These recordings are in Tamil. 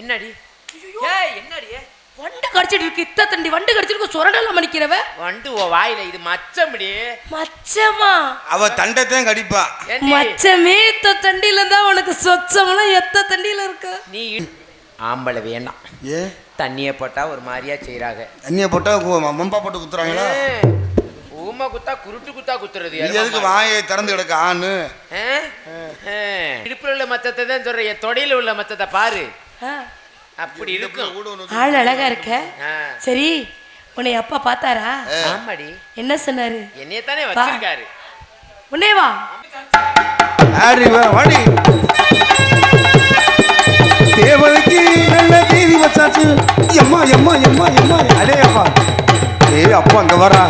என்னடி? ஏய் என்னடி? வண்டு கடிச்சிட்டு இருக்கு. இத்த தண்டி வண்டு கடிச்சிருக்கு சுரடலாம் மணிக்கிறவ வண்டு உன் வாயில இது மச்சம்டி. மச்சமா? அவ தண்டத்தையும் கடிப்பா? மச்சமே இத்த தண்டியில இருந்தா உனக்கு சொச்சமெல்லாம் எத்த தண்டியில இருக்கு? நீ ஆம்பளை வேணாம். ஏ? தண்ணியை போட்டா ஒரு மாதிரியா செய்றாங்க. தண்ணியை போட்டா மம்பா போட்டு குத்துறாங்களா? ஊமை குத்தா குருட்டு குத்தா குத்துறது. எதுக்கு வாயை திறந்து கிடக்க ஆணு. இடுப்புல உள்ள மத்தத்தை தான் சொல்ற என் தொடையில உள்ள மத்தத்தை பாரு. அப்படி இருக்கும். ஆள் அழகா இருக்க. சரி உன்னை அப்பா பார்த்தாரா? ஆமாடி. என்ன சொன்னாரு? என்னையத்தானே வச்சிருக்காரு. உன்னே வா. ஆடி வா வாடி. தேவதைக்கு நல்ல தேதி வச்சாச்சு. எம்மா எம்மா எம்மா எம்மா. அடே அப்பா ஏய் அப்பா அங்க வரா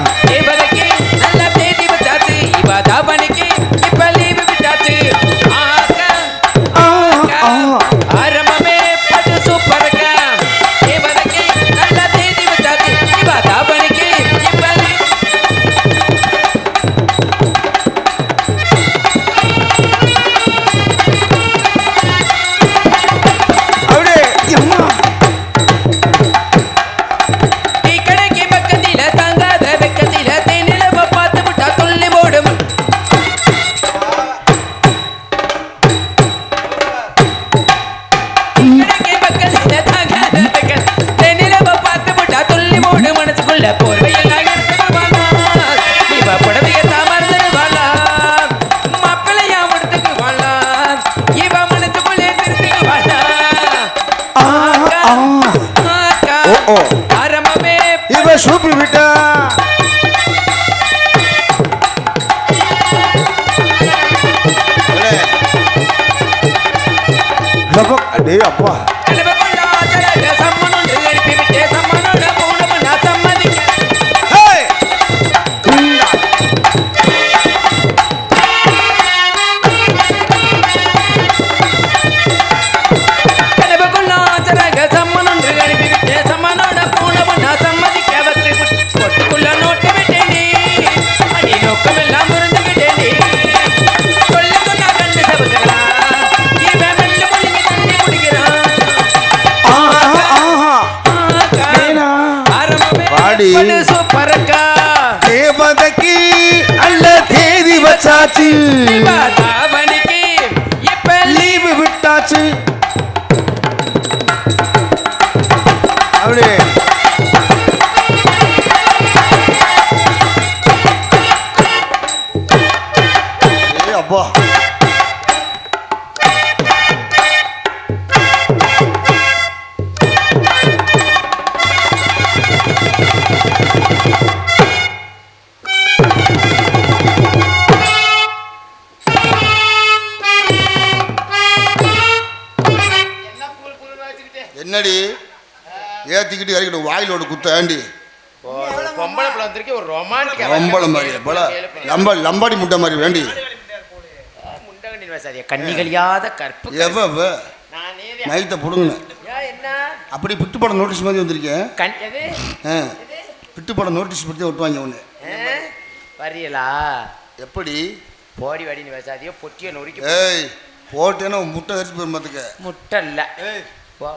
வச்சாச்சு அவனுக்கு இறக்கிட்டு வாயிலோட குத்த ஆண்டி. பொம்பளை பிள்ளை வந்திருக்கு ஒரு ரொமான்டிக் மாதிரி போல லம்ப லம்பாடி முட்டை மாதிரி வேண்டி. கண்ணிகளியாத கற்பு எவ எவ நானே நைத்தை என்ன? அப்படி பிட்டு படம் நோட்டீஸ் மாதிரி வந்திருக்கேன் கண் எது? ஆ பிட்டு படம் நோட்டீஸ் பற்றி ஒட்டுவாங்க ஒன்று? வரியலா எப்படி? போடி வடின்னு வசாதியோ பொட்டியை நொறுக்கி ஏய் போட்டேன்னா முட்டை போயிரும் பார்த்துக்க முட்டை இல்ல.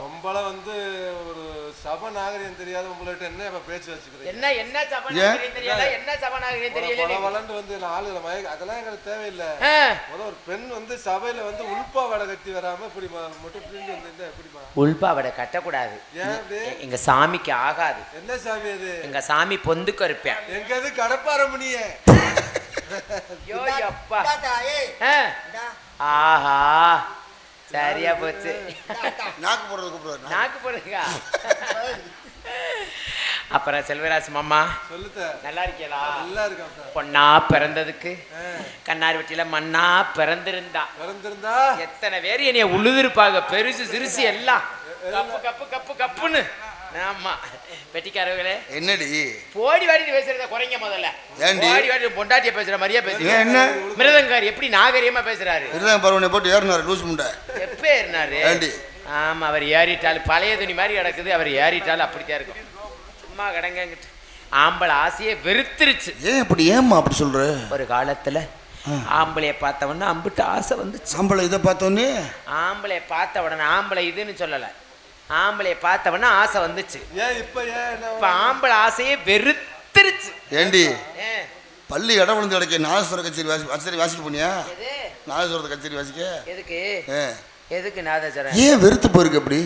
உம்பளை வந்து ஒரு சப நாகரிகம் தெரியாத உங்கள்ட்ட என்ன இப்ப பேச்சு வச்சுக்கிறீங்க? என்ன என்ன சபநாகரியம் தெரியல என்ன சபநாகரியம் தெரியல பல வளண்டு வந்து ஆளுகளை மயக்க அதெல்லாம் எங்களுக்கு தேவையில்லை. ஆ, முத ஒரு பெண் வந்து சபையில வந்து உள்பா வடை கட்டி வராம இப்படி மட்டும் பிரிஞ்சு வந்திருந்தா எப்படிமா உள்பாவடை கட்டக்கூடாது. ஏன் அப்படி? எ- எங்க சாமிக்கு ஆகாது. என்ன சாமி அது? எங்க சாமி பொந்துக்கு இருப்பேன் எங்க அது? கடப்பார முனிய ஐயோ அப்பா. ஆஹா. சரியா போச்சு. நாக்கு போடுறது கூப்பிடுவாரு நாக்கு. போடுறீங்க அப்புறம் செல்வராஜ் மாமா சொல்லுத்த. நல்லா இருக்கீங்களா? நல்லா இருக்கான் பொண்ணா பிறந்ததுக்கு கண்ணார் வெட்டியில மண்ணா பிறந்திருந்தா. பிறந்திருந்தா? எத்தனை பேர் என்னைய உழுதுருப்பாங்க பெருசு சிறுசு எல்லாம். கப்பு கப்பு கப்பு கப்புன்னு. ஆமா. வெட்டிக்காரர்களே என்னடி? போடி வாடி பேசுறத குறைங்க முதல்ல? போடி வாடி பொண்டாட்டிய பேசுற மாதிரியே பேசுறீங்க என்ன? மிருதங்கார் எப்படி நாகரிகமா பேசுறாரு? இருதான் பருவனை போட்டு ஏறினாரு லூஸ் முண்டை. எப்ப ஏறினாரு? ஏண்டி? ஆமா அவர் ஏறிட்டால் பழைய துணி மாதிரி கிடக்குது அவர் ஏறிட்டால் அப்படித்தான் இருக்கும். சும்மா கிடங்கிட்டு ஆம்பளை ஆசையை வெறுத்துருச்சு. ஏன் இப்படி ஏம்மா அப்படி சொல்ற? ஒரு காலத்துல ஆம்பளைய பார்த்த உடனே அம்பிட்டு ஆசை வந்துச்சு. சாம்பளை இதை பார்த்தோன்னே ஆம்பளைய பார்த்த உடனே ஆம்பளை இதுன்னு சொல்லல. ஆம்பளைய பார்த்தவன ஆசை வந்துச்சு. ஏன் இப்ப ஏன் இப்ப ஆம்பளை ஆசையே வெறுத்துருச்சு. ஏண்டி? ஏ, பள்ளி இடம் விழுந்து கிடைக்க. நாதஸ்வர கச்சேரி வாசி கச்சேரி வாசிக்க போனியா? எது? நாதஸ்வரத்தை கச்சேரி வாசிக்க? எதுக்கு. எதுக்கு நாதச்சரம் ஏன் வெறுத்து போயிருக்கு அப்படி?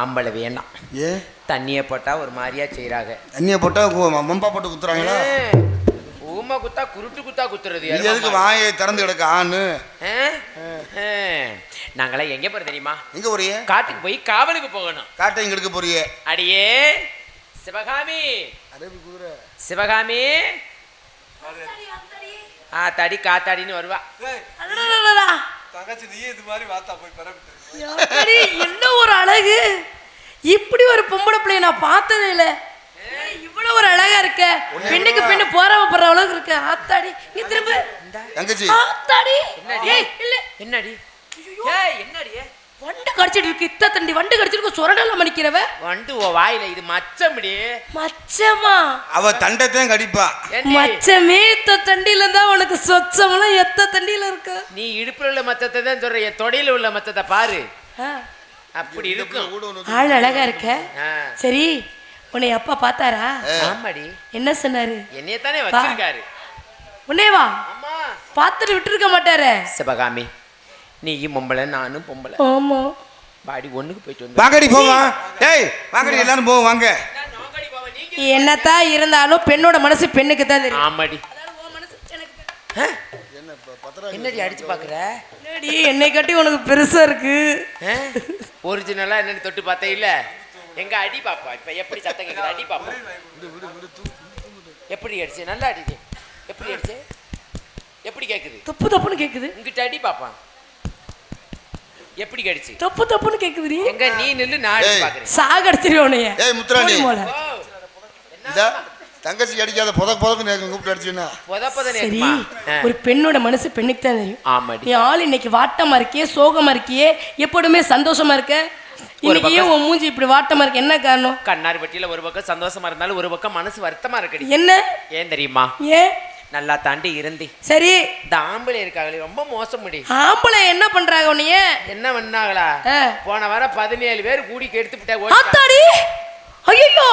ஆம்பளை வேணாம். ஏன் தண்ணியை போட்டா ஒரு மாதிரியா செய்யறாங்க தண்ணியை போட்டா மம்பா போட்டு குத்துறாங்களா? ஊமை குத்தா குருட்டு குத்தா குத்துறது நீ எதுக்கு. வாயை திறந்து கிடக்க ஆணு. நாங்களாம் எங்க போறது தெரியுமா? எங்க போறிய? காட்டுக்கு போய் காவலுக்கு போகணும். காட்டை இங்க எடுக்க போறிய? அடியே சிவகாமி. சிவகாமி. ஆ தடி காத்தாடின்னு வருவா. தங்கச்சி நீ இது மாதிரி வாத்தா போய் பரப்பிட்டு என்ன ஒரு அழகு இப்படி ஒரு பொம்பளை பிள்ளைய நான் பார்த்ததே இல்ல இவ்வளவு ஒரு அழகா இருக்க. பெண்ணுக்கு பெண்ணு போறாம போற அளவுக்கு இருக்க. ஆத்தாடி நீ திரும்ப. தங்கச்சி. ஆத்தாடி. என்னடி ஏய், இல்ல. என்னடி? ஏய் என்னடி? வண்டு கடிச்சிட்டு இருக்கு. இத்த தண்டி வண்டு கடிச்சிருக்கு சுரடல மணிக்கிறவ வந்து உன் வாயில இது மச்சம்டி. மச்சமா? அவ தண்டத்தையும் கடிப்பா? மச்சமே இத்த தண்டியில இருந்தா உனக்கு சொச்சமெல்லாம் எத்த தண்டியில இருக்கு? நீ இடுப்புல உள்ள மச்சத்தை தான் சொல்ற என் தொடையில உள்ள மச்சத்தை பாரு. அப்படி இருக்கும். ஆள் அழகா இருக்க. ஆ. சரி உன்னை அப்பா பார்த்தாரா? ஆமாடி. என்ன சொன்னாரு? என்னையத்தானே வச்சிருக்காரு. உன்னே வா. அம்மா. பார்த்துட்டு விட்டுருக்க மாட்டாரே. சிவகாமி நீயும் பொம்பளை நானும் பொம்பளை. ஆமா. பாடி ஒண்ணுக்கு போயிட்டு வந்து வாங்கடி போவா ஏய் வாங்கடி எல்லாரும் போவோம் வாங்க. என்னத்தான் இருந்தாலும் பெண்ணோட மனசு பெண்ணுக்கு தான் தெரியும். ஆமாடி. என்னடி அடிச்சு பாக்குற என்னடி என்னை கட்டி உனக்கு பெருசா இருக்கு. ஒரிஜினலா என்னன்னு தொட்டு பார்த்தே இல்ல? எங்க அடி பாப்பா இப்ப எப்படி சத்தம் கேக்குது? அடி பாப்பா. எப்படி அடிச்சு? நல்லா அடிச்சு எப்படி அடிச்சு? எப்படி கேக்குது? தப்பு தப்புன்னு கேக்குது. இங்கிட்ட அடி பாப்பா. எப்படி கடிச்சு? தப்பு தப்புன்னு கேக்குதுடி. எங்க நீ நில்லு நான். பாக்குறேன். சாகடிச்சிருவேன் உன்னைய. ஏய். ஓ, இதா தங்கச்சி அடிக்காத புதக் புதக்கு நேக்கு கூப்பிட்டு அடிச்சுன்னா பொத பொத சரி ஒரு பெண்ணோட மனசு பெண்ணுக்கு தான் தெரியும். ஆமாடி. நீ ஆள் இன்னைக்கு வாட்டமா இருக்கியே சோகமா இருக்கியே எப்போதுமே சந்தோஷமா இருக்க? இன்னைக்கு உன் மூஞ்சி இப்படி வாட்டமா இருக்கு? என்ன காரணம்? கண்ணாரி பட்டியில ஒரு பக்கம் சந்தோஷமா இருந்தாலும் ஒரு பக்கம் மனசு வருத்தமா இருக்குடி. என்ன? ஏன் தெரியுமா? ஏன்? நல்லா தாண்டி இருந்தி. சரி. இந்த ஆம்பளை இருக்காங்களே ரொம்ப மோசம் முடி ஆம்பளை என்ன பண்றாங்க உன்னைய? என்ன பண்ணாங்களா. போன வாரம் பதினேழு பேர் கூடி கெடுத்து ஆத்தாடி ஐயோ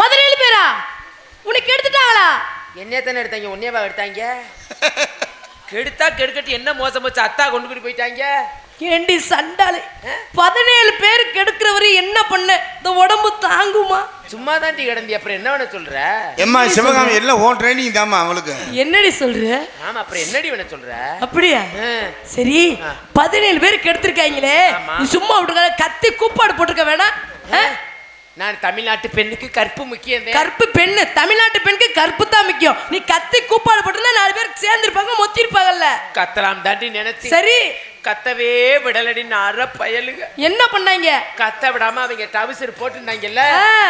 பதினேழு பேரா? உனக்கு எடுத்துட்டாங்களா? என்னைய தானே எடுத்தாங்க? உன்னையவா எடுத்தாங்க? கெடுத்தா கெடுக்கட்டு என்ன மோசம் போச்சு? அத்தா கொண்டு போய் போயிட்டாங்க. ஏண்டி சண்டாளி? பதினேழு பேர் கெடுக்கிறவரு என்ன பண்ண? இந்த உடம்பு தாங்குமா? சும்மா தாண்டி கிடந்தி அப்புறம் என்ன வேண சொல்ற? எம்மா சிவகாமி எல்லாம் ஓன் ட்ரைனிங் தாம்மா அவங்களுக்கு. என்னடி சொல்ற? ஆமா அப்புறம் என்னடி வேண சொல்ற? அப்படியா. சரி பதினேழு பேர் கெடுத்திருக்காங்களே. நீ சும்மா விட்டுருக்க கத்தி கூப்பாடு போட்டிருக்க வேணாம்? நான் தமிழ்நாட்டு பெண்ணுக்கு கற்பு முக்கியம் கற்பு பெண்ணு தமிழ்நாட்டு பெண்ணுக்கு கற்பு தான் முக்கியம். நீ கத்தி கூப்பாடு போட்டிருந்தா நாலு பேர் சேர்ந்திருப்பாங்க மொத்திருப்பாங்கல்ல. கத்தலாம் தாண்டி நினைச்சு. சரி கத்தவே விடலடி அற பயலுக. என்ன பண்ணாங்க? கத்த விடாம அவங்க டவுசர் போட்டுருந்தாங்கல்ல.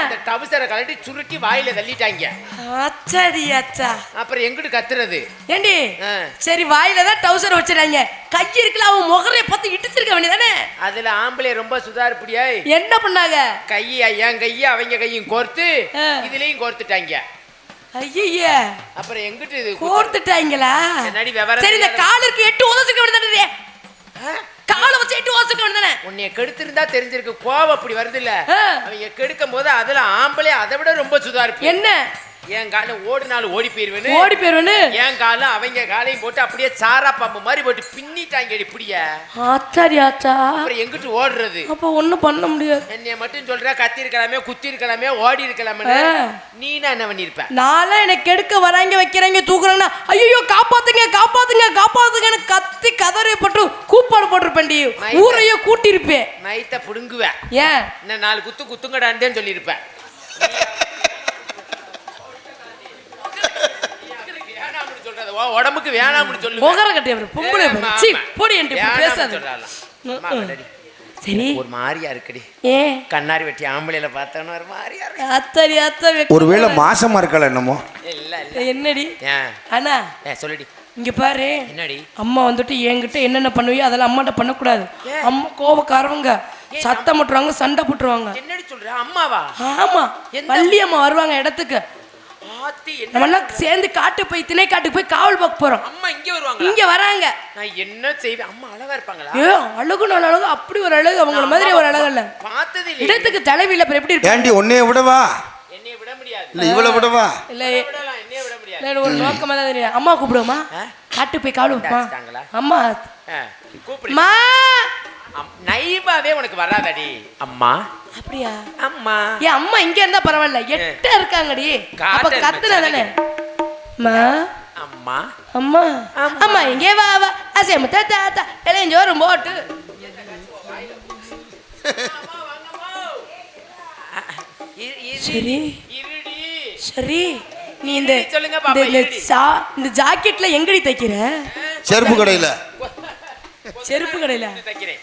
அந்த டவுசரை கழட்டி சுருட்டி வாயில தள்ளிட்டாங்க. ஆச்சாடி ஆச்சா அப்புறம் எங்கிட்டு கத்துறது? ஏண்டி. சரி வாயில தான் டவுசர் வச்சிருக்காங்க கை இருக்குல்ல அவன் முகரைய பார்த்து இடிச்சிருக்க வேண்டியதானே? அதுல ஆம்பளை ரொம்ப சுதாரிப்படியா என்ன பண்ணாங்க? கையை என் கையை அவங்க கையும் கோர்த்து. இதுலயும் கோர்த்துட்டாங்க. ஐய அப்புறம் எங்கிட்டு கோர்த்துட்டாங்களா? சரி இந்த காலுக்கு எட்டு உதச்சுக்க வேண்டியதானே? காலை வச்சு எட்டு உதச்சுக்க வேண்டியதானே உன்னைய கெடுத்திருந்தா தெரிஞ்சிருக்கு கோவம் அப்படி வருது இல்ல. அவங்க கெடுக்கும் போது அதுல ஆம்பளை அதை விட ரொம்ப சுதாரிப்பு என்ன? என் காலம் ஓடினாலும் ஓடி போயிருவேன்னு ஓடி போயிருவனு? என் காலம் அவங்க காலையும் போட்டு அப்படியே சாரா பாம்பு மாதிரி போட்டு பின்னிட்டாங்க இப்படிய ஆச்சாரி ஆச்சா அப்புறம் எங்கிட்டு ஓடுறது? அப்ப ஒண்ணும் பண்ண முடியாது. என்னைய மட்டும் சொல்ற கத்தி இருக்கலாமே குத்தி இருக்கலாமே ஓடி இருக்கலாமே. நீனா என்ன பண்ணிருப்ப? நாளா எனக்கு எடுக்க வராங்க வைக்கிறாங்க தூக்குறாங்கன்னா ஐயோ காப்பாத்துங்க காப்பாத்துங்க காப்பாத்துங்கன்னு கத்தி கதறி போட்டு கூப்பாடு போட்டிருப்பேன்டி. ஊரையே கூட்டியிருப்பேன். நைத்த புடுங்குவேன் ஏன்? இன்னும் நாலு குத்து குத்துங்கடான்னு சொல்லியிருப்பேன் உடம்புக்கு வேணாம்னு சொல்லுவேன். முகர கட்டி அவர் பொம்பளை சி. போடி வேணாம்னு பேசாத. சரி. ஒரு மாதிரியா இருக்குடி. ஏன் கண்ணாடி வெட்டி ஆம்பளையில பார்த்தோன்னு ஒரு மாதிரியா இருக்கு. அத்தாரி அத்தா ஒருவேளை மாசமா இருக்கல என்னமோ? இல்ல இல்ல. என்னடி? அண்ணா. ஏ சொல்லுடி. இங்க பாரு. என்னடி? அம்மா வந்துட்டு என்கிட்ட என்னென்ன பண்ணுவியோ அதெல்லாம் அம்மாட்ட பண்ணக்கூடாது. அம்மா கோபக்காரவங்க சத்தம் போட்டுருவாங்க சண்டை போட்டுருவாங்க. என்னடி சொல்ற? அம்மாவா? ஆமா. வள்ளி அம்மா வருவாங்க இடத்துக்கு. ஆத்தி என்ன நம்ம எல்லாம் சேர்ந்து காட்டு போய் திணை காட்டுக்கு போய் காவல் பார்க்க போறோம். அம்மா இங்க வருவாங்களா? இங்க வராங்க. நான் என்ன செய்வேன்? அம்மா அழகா இருப்பாங்களா? ஏ அழகு நல்ல அழகு அப்படி ஒரு அழகு அவங்கள மாதிரி ஒரு அழகு இல்ல. பார்த்தது இல்லை இடத்துக்கு தலைவியில அப்புறம் எப்படி இருக்கு? ஏண்டி உன்னைய விடவா? என்னைய விட முடியாது. இல்ல இவளை விடவா? இல்ல விடலாம் என்னைய விட முடியாது. இல்ல, ஒரு நோக்கமா தான் தெரியும் அம்மா கூப்பிடுவோமா காட்டு போய் காவல்? அம்மா ஆ, கூப்பிடு. அம்மா அம்- நைவாவே உனக்கு வராதடி. அம்மா. அப்படியா? அம்மா. ஏன் அம்மா இங்க இருந்தா பரவாயில்ல. எட்ட இருக்காங்கடி. அப்ப கத்துன தானே அம்மா. அம்மா. அம்மா. அம்மா. இங்கே வா வா. அசைம தாத்தா ஜோறும் போட்டு. சரி. இருடி. சரி. நீ இந்த இருடி, சொல்லுங்க பாப்பா, இந்த- ஜாக்கெட்ல எங்கடி தைக்கிற? செருப்பு கடையில. செருப்பு கடையில. தைக்கிறேன்.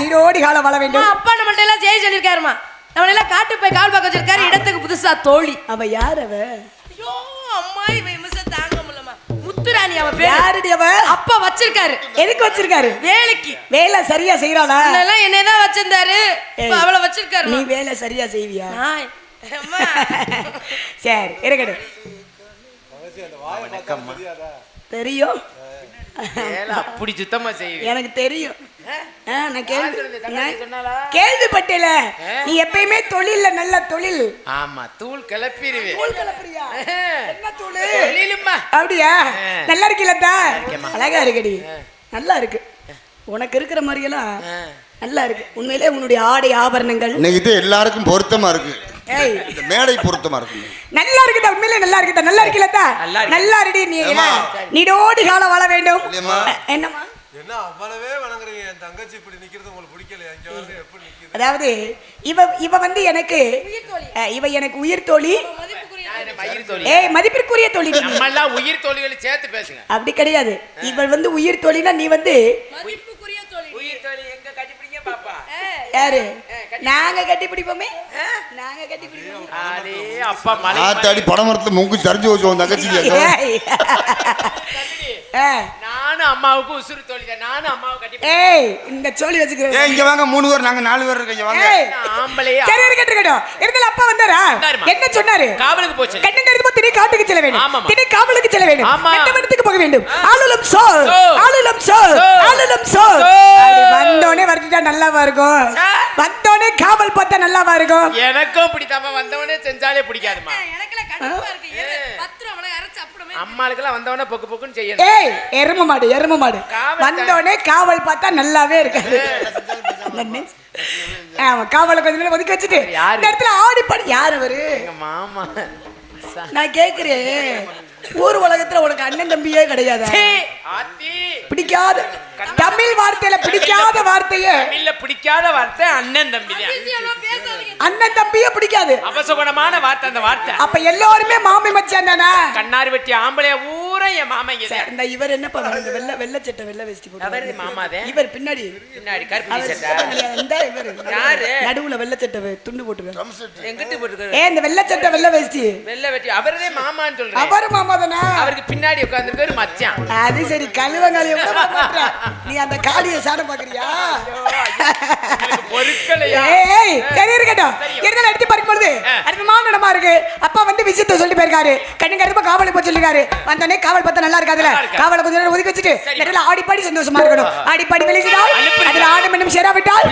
நீரோடி காலம் வாழ வேண்டும். அப்பா நம்மள்ட்ட எல்லாம் ஜெய் சொல்லியிருக்காருமா நம்மள எல்லாம் காட்டு போய் கால் பார்க்க வச்சிருக்காரு. இடத்துக்கு புதுசா தோழி. அவ யார் அவ? ஐயோ அம்மா இவ இமிசம் தாங்க முடியலமா முத்துராணி அவ பேரு. யாருடி அவ? அப்பா வச்சிருக்காரு. எதுக்கு வச்சிருக்காரு? வேலைக்கு. வேலை சரியா செய்யறாளா முன்னெல்லாம் என்னதான் வச்சிருந்தாரு. இப்ப. அவளை வச்சிருக்காரு நீ வேலை சரியா செய்வியா? சரி இருக்கட்டும். தெரியும். வேலை அப்படி சுத்தமா செய்வேன் எனக்கு தெரியும். நான்? கேள்விப்பட்டேல. நீ எப்பயுமே தொழில்ல நல்ல தொழில். ஆமா தூள் கிளப்பிடுவேன் தூள் கலப்புறியா என்ன தூள்? தொழிலும்மா. அப்படியா. நல்லா இருக்கேம்மா. அழகா இருக்குடி. நல்லா இருக்கு. உனக்கு இருக்கிற மாதிரியெல்லாம் நல்லா இருக்கு. உண்மையிலே உன்னுடைய ஆடை ஆபரணங்கள் இது எல்லாருக்கும் பொருத்தமா இருக்கு. ஏய். இந்த மேடை பொருத்தமா இருக்கு. நல்லா இருக்குதா உண்மையிலே நல்லா இருக்குதா நல்லா இருக்கலத்தா? நல்லா இருக்கு. நல்லா இருடி நீ. ஏம்மா? நீடோடி காலம் வாழ வேண்டும். இல்லையம்மா? என்ன அவ்வளவே வணங்குறீங்க? என் தங்கச்சி இப்படி நிக்கிறது உங்களுக்கு வந்து எப்படி நிக்குது? அதாவது இவ இவ வந்து எனக்கு இவ எனக்கு உயிர் தோழி. ஏய் மதிப்பிற்குரிய தோழி. நம்ம எல்லாம் உயிர் தோழிகளை சேர்த்து பேசுங்க. அப்படி கிடையாது. இவள் வந்து உயிர் தோழினா நீ வந்து மதிப்புக்குரிய தோழி. உயிர் தோழி யாரு? நாங்க கட்டி பிடிப்போமே? நாங்க கட்டி பிடிப்போமே. அப்பா மலை ஆத்தாடி படமரத்துல முங்கு சரிஞ்சு வச்சு உன் தங்கச்சி. நானும் அம்மாவுக்கு உசுறு தோழி தான் நானும் அம்மாவை கட்டி ஏய் இந்த சோழி வச்சுக்கிறேன் ஏ இங்க வாங்க மூணு பேர் நாங்க நாலு பேர் இருக்கோம் இங்க வாங்க. ஆம்பளையே சரி இருக்கட்டும் இருக்கட்டும். இருந்தாலும் அப்பா வந்தாரா வந்தாருமா. என்ன சொன்னாரு? காவலுக்கு போச்சு கண்ணன் கருத்து திணை காட்டுக்கு செல்ல வேண்டும். திணை காவலுக்கு செல்ல வேண்டும். ஆமா. நட்டவனத்துக்கு போக வேண்டும்? ஆளுலம் சோ. ஆளுலம் சோ. ஆளுலம் சோ வந்தோனே வரட்டுட்டா நல்லாவா இருக்கும். வந்தோனே காவல் பார்த்தா நல்லாவா இருக்கும்? எனக்கும் பிடிக்காம வந்தவனே செஞ்சாலே பிடிக்காதுமா எனக்குலாம் கடுப்பா இருக்கு. எரு, பத்து ரூபா மிளகாய் அரைச்சு அப்படிமே அம்மாளுக்கெல்லாம் வந்தவனே பொக்கு பொக்குன்னு செய்யணும். ஏய் எரும மாடு எரும மாடு. காவல் வந்தோடனே காவல் பார்த்தா நல்லாவே இருக்காது. நன்னு. ஆமா காவலை கொஞ்ச நேரம் ஒதுக்கி வச்சுட்டு. யாரு? இந்த இடத்துல ஆடி பாடி யார் அவரு? எங்க மாமா. நான் கேக்குறேன். ஊர் உலகத்துல உனக்கு அண்ணன் தம்பியே கிடையாது? ஆத்தி. பிடிக்காத தமிழ் வார்த்தையில பிடிக்காத வார்த்தையே. தமிழ்ல பிடிக்காத வார்த்தை அண்ணன் தம்பி அண்ணன் தம்பியே பிடிக்காது. அபசகுணமான வார்த்தை அந்த வார்த்தை. அப்ப எல்லாருமே மாமி மச்சான் தானே? கண்ணாரி வெட்டி ஆம்பளைய ஊரா என் மாமா இங்க. இந்த இவர் என்ன பண்ணுவாரு இந்த வெள்ளை வெள்ளை சட்டை வெள்ளை வேஷ்டி அவரு போட்டு மாமாதே இவர் பின்னாடி பின்னாடி கருப்பு அவர் சட்டை இந்த இவரு. யாரு? நடுவுல வெள்ளை சட்டை வே- துண்டு போட்டுருக்காரு எங்கிட்டு போட்டுருக்காரு ஏ இந்த வெள்ளை சட்டை வெள்ளை வேஷ்டி வெள்ளை வெட்டி அவரே மாமான்னு சொல்றேன் அவரு மாமா தானே அவருக்கு பின்னாடி உட்கார்ந்துருக்காரு மச்சான் அது சரி விட மாட்டேற. நீ அந்த காளிய சாணம் பாக்குறியா சரி இருக்கட்டும். இருந்தாலும் எடுத்து பார்க்கும் பொழுது அற்புதமான இடமா இருக்கு. அப்பா வந்து விஷயத்த சொல்லி போயிருக்காரு. கண்ணுங்க இருப்ப காவலை போய் சொல்லிருக்காரு. வந்தோடனே காவல் பார்த்தா நல்லா இருக்காதுல. காவலை நேரம் ஒதுக்கி வச்சுட்டு. நடுவில் ஆடி பாடி சந்தோஷமா இருக்கணும். ஆடி பாடி வெளிச்சிட்டால் அதுல ஆடு மண்ணும் சேராவிட்டால்.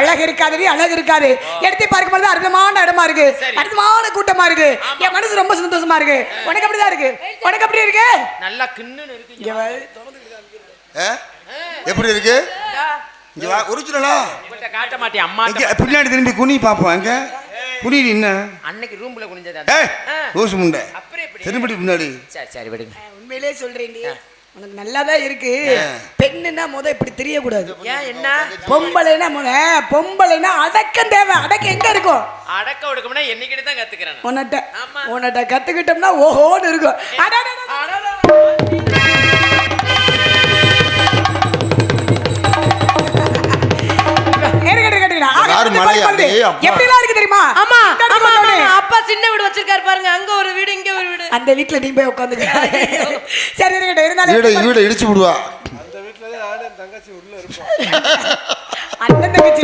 அழகு இருக்காது அழகு இருக்காது. எடுத்து பார்க்கும் பொழுது அற்புதமான இடமா இருக்கு. அற்புதமான கூட்டமா இருக்கு. என் மனசு ரொம்ப சந்தோஷமா இருக்கு. உனக்கு அப்படிதான் இருக்கு. உனக்கு அப்படி இருக்கு? நல்லா? எப்படி இருக்கு? இங்க வா ஒரிஜினலா? உங்கள்ட்ட காட்ட மாட்டேன் அம்மா பின்னாடி திரும்பி குனி பாப்போம் எங்க? குனி என்ன? அன்னைக்கு ரூம்ல குனிஞ்சது ஏய். லூசு முண்டை. அப்புறம் எப்படி? திரும்பி பின்னாடி. சரி சரி விடுங்க உண்மையிலே சொல்றேன்டி உனக்கு நல்லாதான் இருக்கு. பெண்ணுன்னா முத இப்படி தெரியக்கூடாது. ஏன் என்ன? பொம்பளைனா முத பொம்பளைனா அடக்கம் தேவை. அடக்கம் எங்க இருக்கும் அடக்க ஒடுக்கம்னா என்னைக்கிட்ட தான் கத்துக்கிறேன் ஆமா. உன்கிட்ட கத்துக்கிட்டோம்னா ஓஹோன்னு இருக்கும். அப்பா. எப்படிலாம் இருக்கு தெரியுமா? ஆமா. அப்பா சின்ன வீடு வச்சிருக்காரு பாருங்க. அங்க ஒரு வீடு இங்க ஒரு வீடு. அந்த வீட்டுல நீ போய் உட்காந்துக்க சரி இருக்கட்டும். இருந்தாலும் வீடை வீடை இடிச்சு விடுவா. அந்த வீட்டுல நானும் தங்கச்சி உள்ள இருப்போம். அண்ணன் தங்கச்சி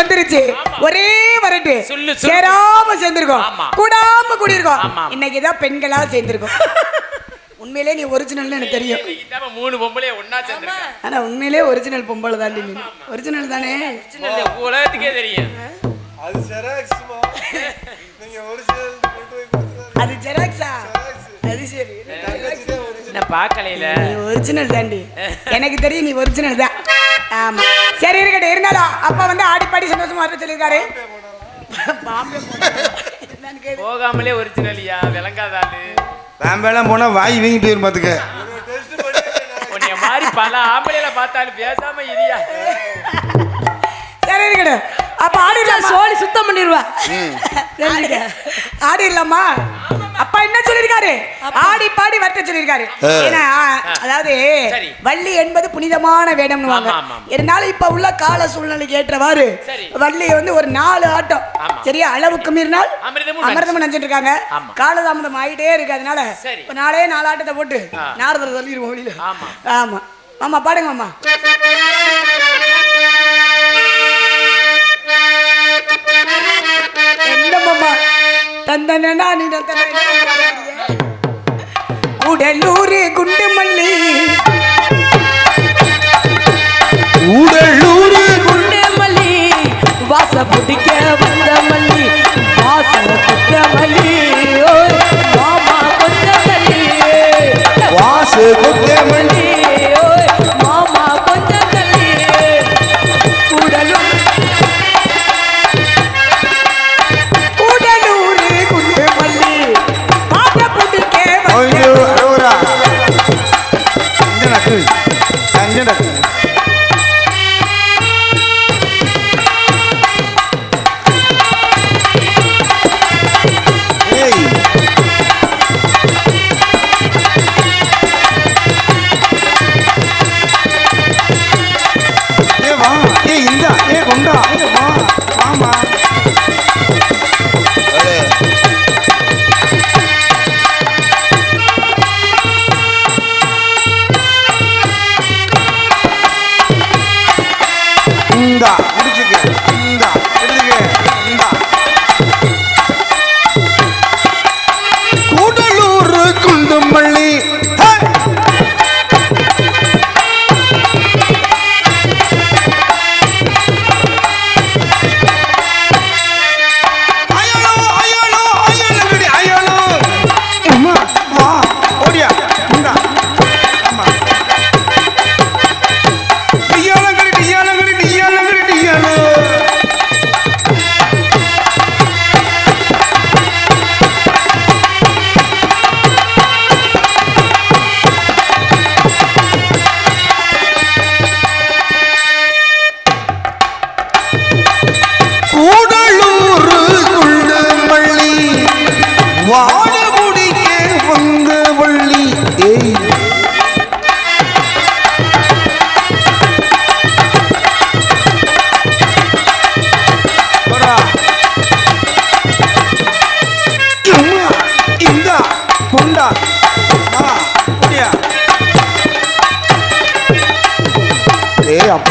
சேர்ந்துருச்சு ஒரே வரட்டு. சேராம சேர்ந்திருக்கோம். கூடாம கூடியிருக்கோம். இன்னைக்கு தான் பெண்களா சேர்ந்திருக்கோம். உண்மையிலே நீ ஒரிஜினல்னு எனக்கு தெரியும். தான் மூணு பொம்பளைய ஒண்ணா சேர்ந்திருக்கேன். ஆனா உண்மையிலே ஒரிஜினல் பொம்பளை தாண்டி நீ. ஒரிஜினல் தானே? உலகத்துக்கே தெரியும். அது ஜெராக்ஸ்மா நீங்க ஒரிஜினல் அது ஜெராக்ஸா அது சரி. என்ன பாக்கலையில? நீ ஒரிஜினல் தாண்டி. எனக்கு தெரியும் நீ ஒரிஜினல் தான். ஆமா. சரி இருக்கட்டும். இருந்தாலும் அப்பா வந்து ஆடி பாடி சந்தோஷமா வர சொல்லியிருக்காரு. பாம்பே. போகாமலே ஒரிஜினலியா விளங்காதாலு வேம்பெல்லாம் போனா வாய் வீங்கி போயிரும் பாத்துக்க. உன்னைய மாதிரி பல ஆம்பளையில பார்த்தாலும் பேசாம இரியா. சரி இருக்கட்டும். அப்ப ஆடிடலாமா? சோழி சுத்தம் பண்ணிடுவா. ஆடிடலாமா? அப்பா என்ன சொல்லிருக்காரு ஆடி பாடி வரட்ட சொல்லிருக்காரு ஏன்னா அதாவது. வள்ளி என்பது புனிதமான வேடம்னுவாங்க. இருந்தாலும் இப்ப உள்ள கால சூழ்நிலைக்கு ஏற்றவாறு. வள்ளி வந்து ஒரு நாலு ஆட்டம். சரியா? அளவுக்கு மீறினால் அமிர்தமும் நினைச்சிட்டு இருக்காங்க. காலதாமதம் ஆயிட்டே இருக்கு அதனால நாளே நாலு ஆட்டத்தை போட்டு. நாரதர் சொல்லிடுவோம் வெளியில. ஆமா. ஆமா. பாடுங்க மாமா. என்ன மாமா? தந்தன நானி உடலூர் குண்டு மல்லி ஊடலூரு குண்டு மல்லி வாச பிடிக்க வந்த மல்லி.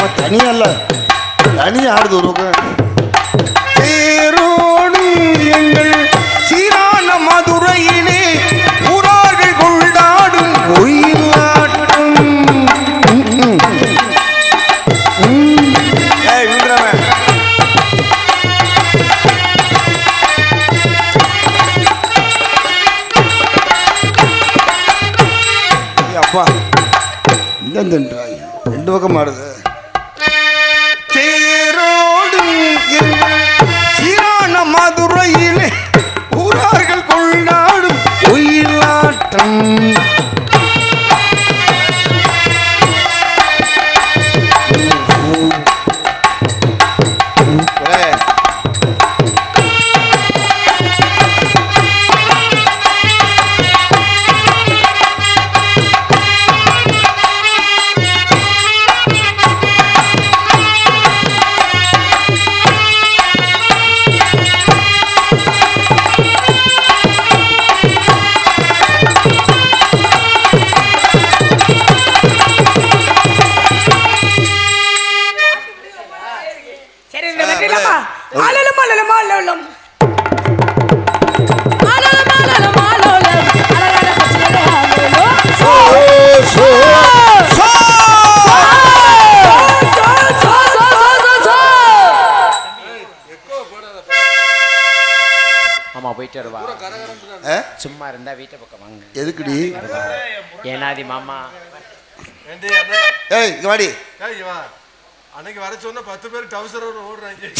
அவன் தனியல்ல. தனி ஆடுது ஒரு பக்கம். தேரோடும் எங்கள் சீரான மதுரையிலே புறார்கள் கொண்டாடும் ஒயிலாட்டம் அப்பா. இந்த ரெண்டு பக்கம் ஆடுது. ஏய் இங்க வாடி. ஏய் வா அன்னைக்கு வர சொன்ன பத்து பேர் டவுசர் ஓடுறாங்க.